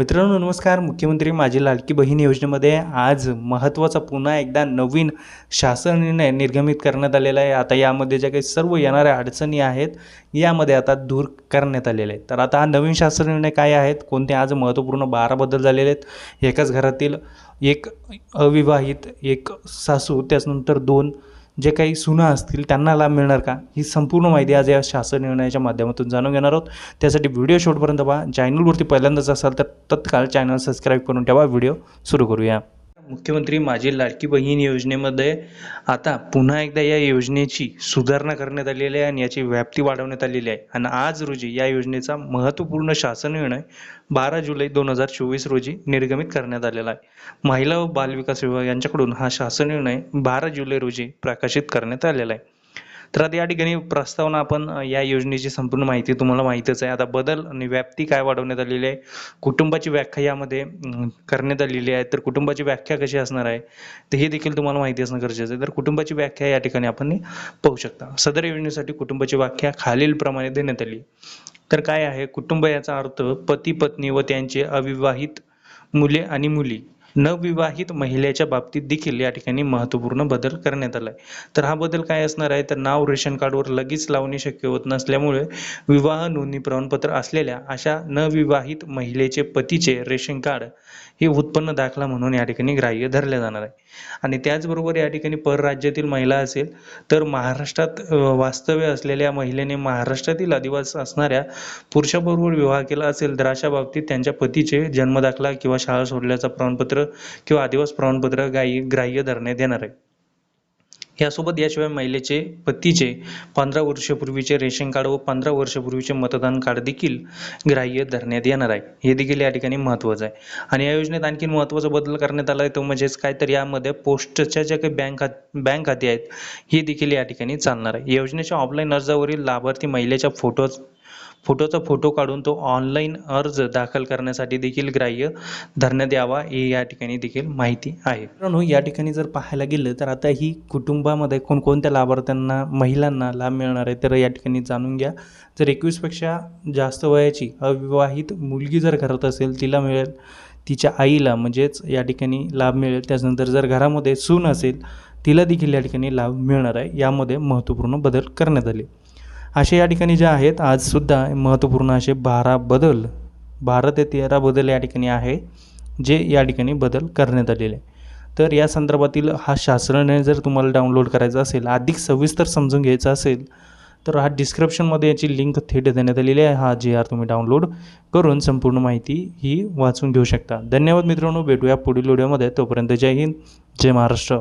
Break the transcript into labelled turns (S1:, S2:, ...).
S1: मित्रांनो नमस्कार. मुख्यमंत्री माझी लाडकी बहीण योजनेमध्ये आज महत्त्वाचा पुन्हा एकदा नवीन शासन निर्णय निर्गमित करण्यात आलेला आहे. आता यामध्ये ज्या काही सर्व येणाऱ्या अडचणी आहेत यामध्ये आता दूर करण्यात आलेले आहेत. तर आता हा नवीन शासन निर्णय काय आहेत? कोणते आज महत्त्वपूर्ण बारा बदल झालेले आहेत? एकाच घरातील एक अविवाहित एक सासू त्याच्यानंतर दोन जे काही सुना असतील त्यांना लाभ मिळणार का? ही संपूर्ण माहिती आज या शासन निर्णयाच्या माध्यमातून जाणून घेणार आहोत. त्यासाठी व्हिडिओ शेवटपर्यंत पहा. चॅनलवरती पहिल्यांदाच असाल तर तत्काळ चॅनल सबस्क्राईब करून ठेवा. व्हिडिओ सुरू करूया. मुख्यमंत्री माझी लाडकी बहीण योजनेमध्ये आता पुन्हा एकदा या योजनेची सुधारणा करण्यात आलेली आहे आणि याची व्याप्ती वाढवण्यात आलेली आहे. आणि आज रोजी या योजनेचा महत्त्वपूर्ण शासन निर्णय बारा जुलै दोन हजार चोवीस रोजी निर्गमित करण्यात आलेला आहे. महिला व बालविकास विभाग यांच्याकडून हा शासन निर्णय बारा जुलै रोजी प्रकाशित करण्यात आलेला आहे. तर आता या ठिकाणी प्रस्तावना आपण या योजनेची संपूर्ण माहिती तुम्हाला माहीतच आहे. आता बदल आणि व्याप्ती काय वाढवण्यात आलेली आहे? कुटुंबाची व्याख्या यामध्ये करण्यात आलेली आहे. तर कुटुंबाची व्याख्या कशी असणार आहे? तर हे देखील तुम्हाला माहिती असणं गरजेचं आहे. तर कुटुंबाची व्याख्या या ठिकाणी आपण पाहू शकता. सदर योजनेसाठी कुटुंबाची व्याख्या खालीलप्रमाणे देण्यात आली. तर काय आहे? कुटुंब याचा अर्थ पती पत्नी व त्यांचे अविवाहित मुले आणि मुली. नवविवाहित महिलेच्या बाबतीत देखील या ठिकाणी महत्त्वपूर्ण बदल करण्यात आला आहे तर हा बदल काय असणार आहे? तर नाव रेशन कार्डवर लगेच लावणे शक्य होत नसल्यामुळे विवाह नोंदणी प्रमाणपत्र असलेल्या अशा नविवाहित महिलेचे पतीचे रेशन कार्ड हे उत्पन्न दाखला म्हणून या ठिकाणी ग्राह्य धरले जाणार आहे. आणि त्याचबरोबर या ठिकाणी परराज्यातील महिला असेल तर महाराष्ट्रात वास्तव्य असलेल्या महिलेने महाराष्ट्रातील आदिवासी असणाऱ्या पुरुषाबरोबर विवाह केला असेल तर अशा बाबतीत त्यांच्या पतीचे जन्मदाखला किंवा शाळा सोडल्याचा प्रमाणपत्र किंवा आदिवास प्रमाणपत्र गायी ग्राह्य धरण्यात येणार आहे यासोबत याशिवाय महिलेचे पतीचे पंधरा वर्षपूर्वीचे रेशन कार्ड व पंधरा वर्षपूर्वीचे मतदान कार्ड देखील ग्राह्य धरण्यात येणार आहे. हे देखील या ठिकाणी महत्त्वाचं आहे. आणि या योजनेत आणखी महत्त्वाचा बदल करण्यात आला आहे तो म्हणजेच काय तर यामध्ये पोस्टच्या ज्या काही बँक खात बँक खाती आहेत हे देखील या ठिकाणी चालणार आहे. योजनेच्या ऑफलाईन अर्जावरील लाभार्थी महिलेच्या फोटो फोटोचा फोटो काढून तो ऑनलाईन अर्ज दाखल करण्यासाठी देखील ग्राह्य धरण्यात यावा ही या ठिकाणी देखील माहिती आहे. मित्रांनो या ठिकाणी जर पाहायला गेलं तर आता ही कुटुंबामध्ये कोणकोणत्या लाभार्थ्यांना महिलांना लाभ मिळणार आहे तर या ठिकाणी जाणून घ्या. जर एकवीसपेक्षा जास्त वयाची अविवाहित मुलगी जर घरात असेल तिला मिळेल तिच्या आईला म्हणजेच या ठिकाणी लाभ मिळेल. त्याच्यानंतर जर घरामध्ये सून असेल तिला देखील या ठिकाणी लाभ मिळणार आहे. यामध्ये महत्त्वपूर्ण बदल करण्यात आले. असे या ठिकाणी जे आहेत आजसुद्धा महत्त्वपूर्ण असे बारा बदल बारा ते तेरा बदल या ठिकाणी आहे जे या ठिकाणी बदल करण्यात आलेले आहे तर या संदर्भातील हा शासनाने जर तुम्हाला डाउनलोड करायचा असेल अधिक सविस्तर समजून घ्यायचा असेल तर हा डिस्क्रिप्शनमध्ये याची लिंक थेट देण्यात आलेली आहे. हा जे आर तुम्ही डाउनलोड करून संपूर्ण माहिती ही वाचून घेऊ शकता. धन्यवाद मित्रांनो. भेटूया पुढील व्हिडिओमध्ये तोपर्यंत जय हिंद जय महाराष्ट्र.